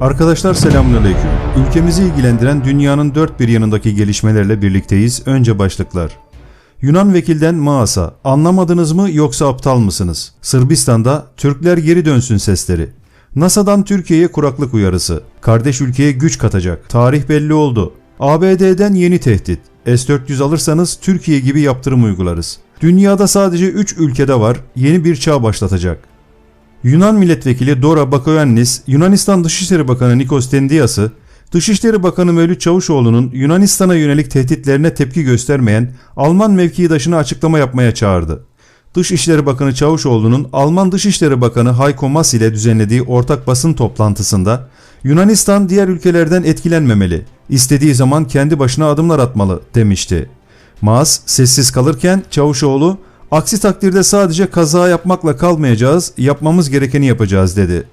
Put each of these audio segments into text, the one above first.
Arkadaşlar selamünaleyküm. Ülkemizi ilgilendiren dünyanın dört bir yanındaki gelişmelerle birlikteyiz. Önce başlıklar. Yunan vekilden Maas'a anlamadınız mı yoksa aptal mısınız? Sırbistan'da Türkler geri dönsün sesleri. NASA'dan Türkiye'ye kuraklık uyarısı. Kardeş ülkeye güç katacak. Tarih belli oldu. ABD'den yeni tehdit. S-400 alırsanız Türkiye gibi yaptırım uygularız. Dünyada sadece 3 ülkede var. Yeni bir çağ başlatacak. Yunan milletvekili Dora Bakoyannis, Yunanistan Dışişleri Bakanı Nikos Dendias'ı, Dışişleri Bakanı Mevlüt Çavuşoğlu'nun Yunanistan'a yönelik tehditlerine tepki göstermeyen Alman mevkidaşını açıklama yapmaya çağırdı. Dışişleri Bakanı Çavuşoğlu'nun Alman Dışişleri Bakanı Heiko Maas ile düzenlediği ortak basın toplantısında Yunanistan diğer ülkelerden etkilenmemeli, istediği zaman kendi başına adımlar atmalı demişti. Maas sessiz kalırken Çavuşoğlu aksi takdirde sadece kaza yapmakla kalmayacağız, yapmamız gerekeni yapacağız dedi.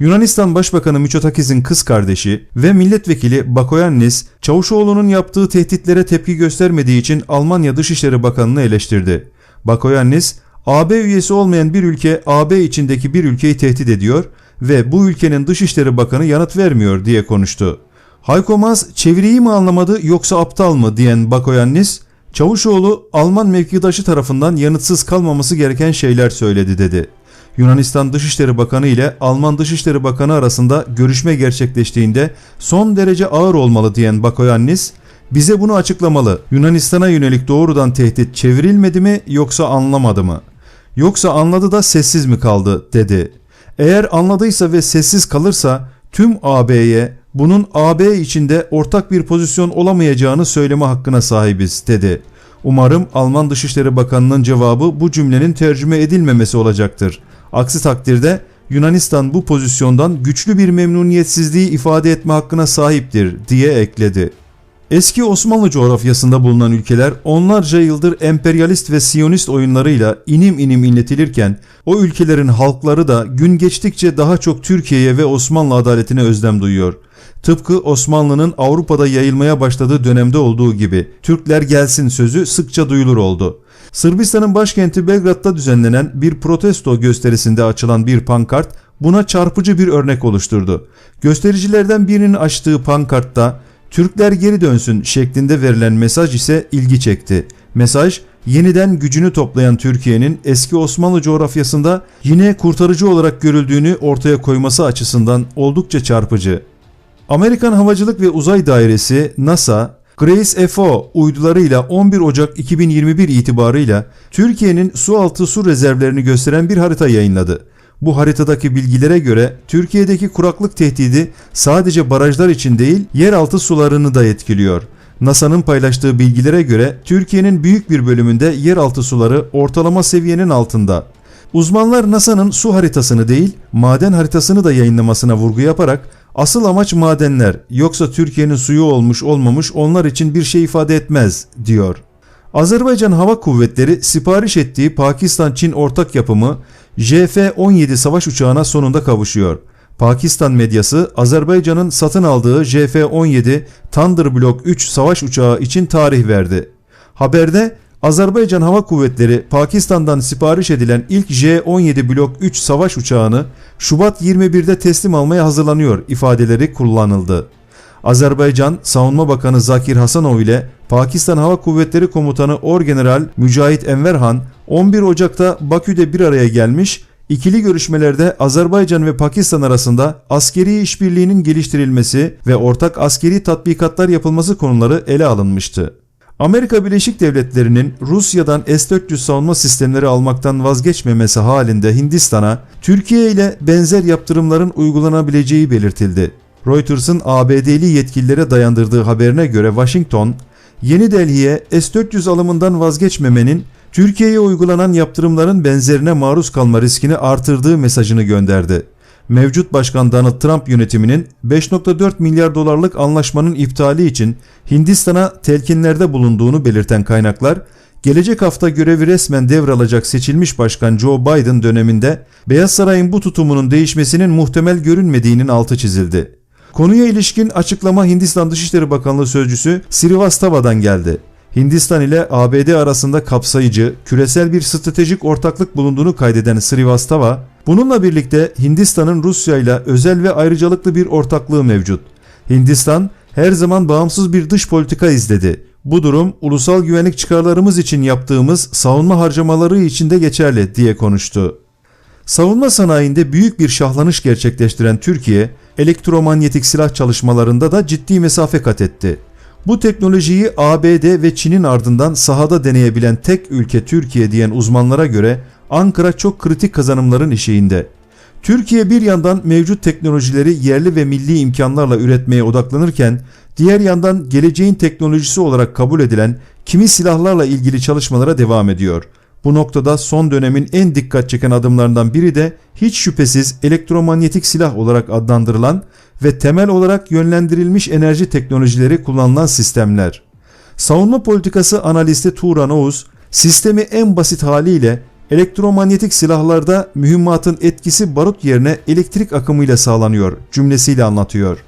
Yunanistan Başbakanı Mitsotakis'in kız kardeşi ve milletvekili Bakoyannis, Çavuşoğlu'nun yaptığı tehditlere tepki göstermediği için Almanya Dışişleri Bakanı'nı eleştirdi. Bakoyannis, AB üyesi olmayan bir ülke AB içindeki bir ülkeyi tehdit ediyor ve bu ülkenin Dışişleri Bakanı yanıt vermiyor diye konuştu. Hayko Maas çeviriyi mi anlamadı yoksa aptal mı diyen Bakoyannis, Çavuşoğlu Alman mevkidaşı tarafından yanıtsız kalmaması gereken şeyler söyledi dedi. Yunanistan Dışişleri Bakanı ile Alman Dışişleri Bakanı arasında görüşme gerçekleştiğinde son derece ağır olmalı diyen Bakoyannis, bize bunu açıklamalı. Yunanistan'a yönelik doğrudan tehdit çevrilmedi mi yoksa anlamadı mı? Yoksa anladı da sessiz mi kaldı dedi. Eğer anladıysa ve sessiz kalırsa tüm AB'ye bunun AB içinde ortak bir pozisyon olamayacağını söyleme hakkına sahibiz dedi. Umarım Alman Dışişleri Bakanı'nın cevabı bu cümlenin tercüme edilmemesi olacaktır. Aksi takdirde Yunanistan bu pozisyondan güçlü bir memnuniyetsizliği ifade etme hakkına sahiptir diye ekledi. Eski Osmanlı coğrafyasında bulunan ülkeler onlarca yıldır emperyalist ve siyonist oyunlarıyla inim inim inletilirken o ülkelerin halkları da gün geçtikçe daha çok Türkiye'ye ve Osmanlı adaletine özlem duyuyor. Tıpkı Osmanlı'nın Avrupa'da yayılmaya başladığı dönemde olduğu gibi Türkler gelsin sözü sıkça duyulur oldu. Sırbistan'ın başkenti Belgrad'da düzenlenen bir protesto gösterisinde açılan bir pankart buna çarpıcı bir örnek oluşturdu. Göstericilerden birinin açtığı pankartta Türkler geri dönsün şeklinde verilen mesaj ise ilgi çekti. Mesaj yeniden gücünü toplayan Türkiye'nin eski Osmanlı coğrafyasında yine kurtarıcı olarak görüldüğünü ortaya koyması açısından oldukça çarpıcı. Amerikan Havacılık ve Uzay Dairesi NASA, Grace FO uydularıyla 11 Ocak 2021 itibarıyla Türkiye'nin su altı su rezervlerini gösteren bir harita yayınladı. Bu haritadaki bilgilere göre Türkiye'deki kuraklık tehdidi sadece barajlar için değil yeraltı sularını da etkiliyor. NASA'nın paylaştığı bilgilere göre Türkiye'nin büyük bir bölümünde yeraltı suları ortalama seviyenin altında. Uzmanlar NASA'nın su haritasını değil maden haritasını da yayınlamasına vurgu yaparak asıl amaç madenler yoksa Türkiye'nin suyu olmuş olmamış onlar için bir şey ifade etmez diyor. Azerbaycan Hava Kuvvetleri sipariş ettiği Pakistan-Çin ortak yapımı JF-17 savaş uçağına sonunda kavuşuyor. Pakistan medyası Azerbaycan'ın satın aldığı JF-17 Thunderblock 3 savaş uçağı için tarih verdi. Haberde Azerbaycan Hava Kuvvetleri Pakistan'dan sipariş edilen ilk J-17 Blok 3 savaş uçağını Şubat 21'de teslim almaya hazırlanıyor ifadeleri kullanıldı. Azerbaycan Savunma Bakanı Zakir Hasanov ile Pakistan Hava Kuvvetleri Komutanı Orgeneral Mücahit Enverhan 11 Ocak'ta Bakü'de bir araya gelmiş, ikili görüşmelerde Azerbaycan ve Pakistan arasında askeri işbirliğinin geliştirilmesi ve ortak askeri tatbikatlar yapılması konuları ele alınmıştı. Amerika Birleşik Devletleri'nin Rusya'dan S-400 savunma sistemleri almaktan vazgeçmemesi halinde Hindistan'a Türkiye ile benzer yaptırımların uygulanabileceği belirtildi. Reuters'ın ABD'li yetkililere dayandırdığı haberine göre Washington, Yeni Delhi'ye S-400 alımından vazgeçmemenin Türkiye'ye uygulanan yaptırımların benzerine maruz kalma riskini artırdığı mesajını gönderdi. Mevcut Başkan Donald Trump yönetiminin 5.4 milyar dolarlık anlaşmanın iptali için Hindistan'a telkinlerde bulunduğunu belirten kaynaklar, gelecek hafta görevi resmen devralacak seçilmiş başkan Joe Biden döneminde Beyaz Saray'ın bu tutumunun değişmesinin muhtemel görünmediğinin altı çizildi. Konuya ilişkin açıklama Hindistan Dışişleri Bakanlığı Sözcüsü Srivastava'dan geldi. Hindistan ile ABD arasında kapsayıcı, küresel bir stratejik ortaklık bulunduğunu kaydeden Srivastava, bununla birlikte Hindistan'ın Rusya ile özel ve ayrıcalıklı bir ortaklığı mevcut. Hindistan her zaman bağımsız bir dış politika izledi. Bu durum ulusal güvenlik çıkarlarımız için yaptığımız savunma harcamaları için de geçerli diye konuştu. Savunma sanayinde büyük bir şahlanış gerçekleştiren Türkiye, elektromanyetik silah çalışmalarında da ciddi mesafe kat etti. Bu teknolojiyi ABD ve Çin'in ardından sahada deneyebilen tek ülke Türkiye diyen uzmanlara göre Ankara çok kritik kazanımların eşiğinde. Türkiye bir yandan mevcut teknolojileri yerli ve milli imkanlarla üretmeye odaklanırken diğer yandan geleceğin teknolojisi olarak kabul edilen kimi silahlarla ilgili çalışmalara devam ediyor. Bu noktada son dönemin en dikkat çeken adımlarından biri de hiç şüphesiz elektromanyetik silah olarak adlandırılan ve temel olarak yönlendirilmiş enerji teknolojileri kullanılan sistemler. Savunma politikası analisti Turan Oğuz, sistemi en basit haliyle elektromanyetik silahlarda mühimmatın etkisi barut yerine elektrik akımıyla sağlanıyor cümlesiyle anlatıyor.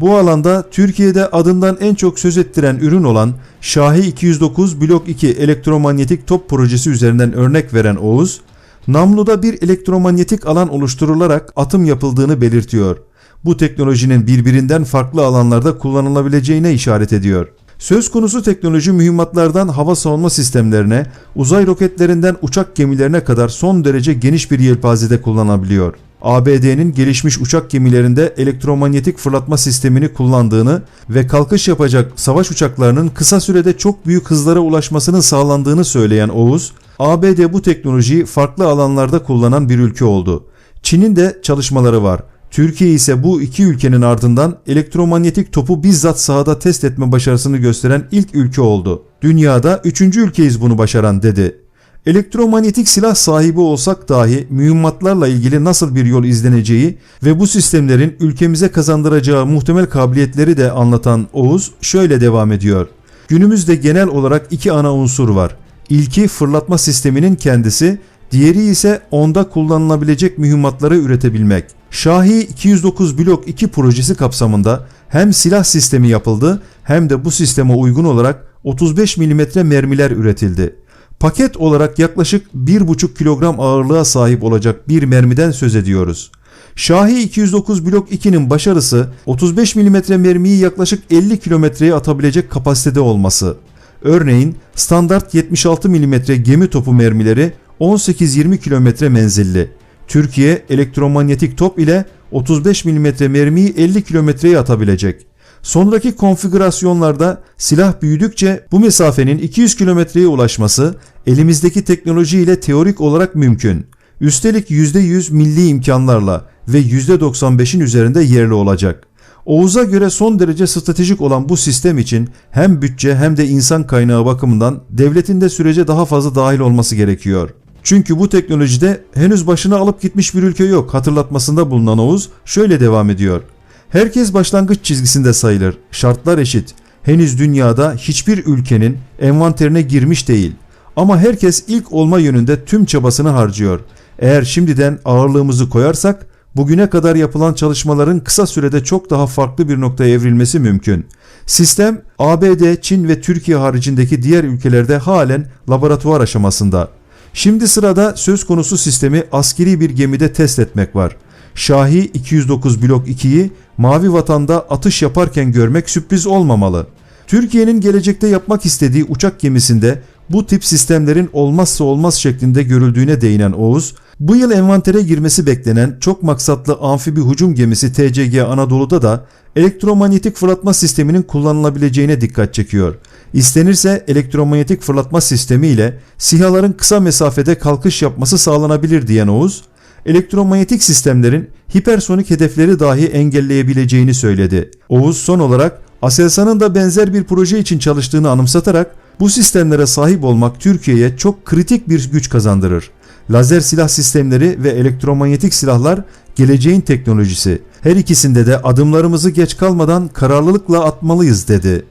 Bu alanda Türkiye'de adından en çok söz ettiren ürün olan Şahi 209 Blok 2 elektromanyetik top projesi üzerinden örnek veren Oğuz, Namlu'da bir elektromanyetik alan oluşturularak atım yapıldığını belirtiyor. Bu teknolojinin birbirinden farklı alanlarda kullanılabileceğine işaret ediyor. Söz konusu teknoloji mühimmatlardan hava savunma sistemlerine, uzay roketlerinden uçak gemilerine kadar son derece geniş bir yelpazede kullanabiliyor. ABD'nin gelişmiş uçak gemilerinde elektromanyetik fırlatma sistemini kullandığını ve kalkış yapacak savaş uçaklarının kısa sürede çok büyük hızlara ulaşmasının sağlandığını söyleyen Oğuz, ABD bu teknolojiyi farklı alanlarda kullanan bir ülke oldu. Çin'in de çalışmaları var. Türkiye ise bu iki ülkenin ardından elektromanyetik topu bizzat sahada test etme başarısını gösteren ilk ülke oldu. Dünyada üçüncü ülkeyiz bunu başaran dedi. Elektromanyetik silah sahibi olsak dahi mühimmatlarla ilgili nasıl bir yol izleneceği ve bu sistemlerin ülkemize kazandıracağı muhtemel kabiliyetleri de anlatan Oğuz şöyle devam ediyor. Günümüzde genel olarak iki ana unsur var. İlki fırlatma sisteminin kendisi, diğeri ise onda kullanılabilecek mühimmatları üretebilmek. Şahi 209 Blok 2 projesi kapsamında hem silah sistemi yapıldı hem de bu sisteme uygun olarak 35 mm mermiler üretildi. Paket olarak yaklaşık 1,5 kilogram ağırlığa sahip olacak bir mermiden söz ediyoruz. Şahi 209 Blok 2'nin başarısı 35 mm mermiyi yaklaşık 50 kilometreye atabilecek kapasitede olması. Örneğin standart 76 mm gemi topu mermileri 18-20 kilometre menzilli. Türkiye elektromanyetik top ile 35 mm mermiyi 50 kilometreye atabilecek. Sonraki konfigürasyonlarda silah büyüdükçe bu mesafenin 200 kilometreye ulaşması elimizdeki teknoloji ile teorik olarak mümkün. Üstelik %100 milli imkanlarla ve %95'in üzerinde yerli olacak. Oğuz'a göre son derece stratejik olan bu sistem için hem bütçe hem de insan kaynağı bakımından devletin de sürece daha fazla dahil olması gerekiyor. Çünkü bu teknolojide henüz başına alıp gitmiş bir ülke yok hatırlatmasında bulunan Oğuz şöyle devam ediyor. Herkes başlangıç çizgisinde sayılır. Şartlar eşit. Henüz dünyada hiçbir ülkenin envanterine girmiş değil. Ama herkes ilk olma yönünde tüm çabasını harcıyor. Eğer şimdiden ağırlığımızı koyarsak bugüne kadar yapılan çalışmaların kısa sürede çok daha farklı bir noktaya evrilmesi mümkün. Sistem ABD, Çin ve Türkiye haricindeki diğer ülkelerde halen laboratuvar aşamasında. Şimdi sırada söz konusu sistemi askeri bir gemide test etmek var. Şahi 209 Blok 2'yi Mavi Vatan'da atış yaparken görmek sürpriz olmamalı. Türkiye'nin gelecekte yapmak istediği uçak gemisinde bu tip sistemlerin olmazsa olmaz şeklinde görüldüğüne değinen Oğuz, bu yıl envantere girmesi beklenen çok maksatlı amfibi hücum gemisi TCG Anadolu'da da elektromanyetik fırlatma sisteminin kullanılabileceğine dikkat çekiyor. İstenirse elektromanyetik fırlatma sistemi ile SİHA'ların kısa mesafede kalkış yapması sağlanabilir diyen Oğuz, elektromanyetik sistemlerin hipersonik hedefleri dahi engelleyebileceğini söyledi. Oğuz son olarak Aselsan'ın da benzer bir proje için çalıştığını anımsatarak bu sistemlere sahip olmak Türkiye'ye çok kritik bir güç kazandırır. Lazer silah sistemleri ve elektromanyetik silahlar geleceğin teknolojisi. Her ikisinde de adımlarımızı geç kalmadan kararlılıkla atmalıyız dedi.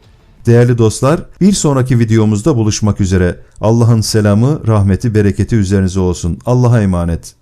Değerli dostlar, bir sonraki videomuzda buluşmak üzere. Allah'ın selamı, rahmeti, bereketi üzerinize olsun. Allah'a emanet.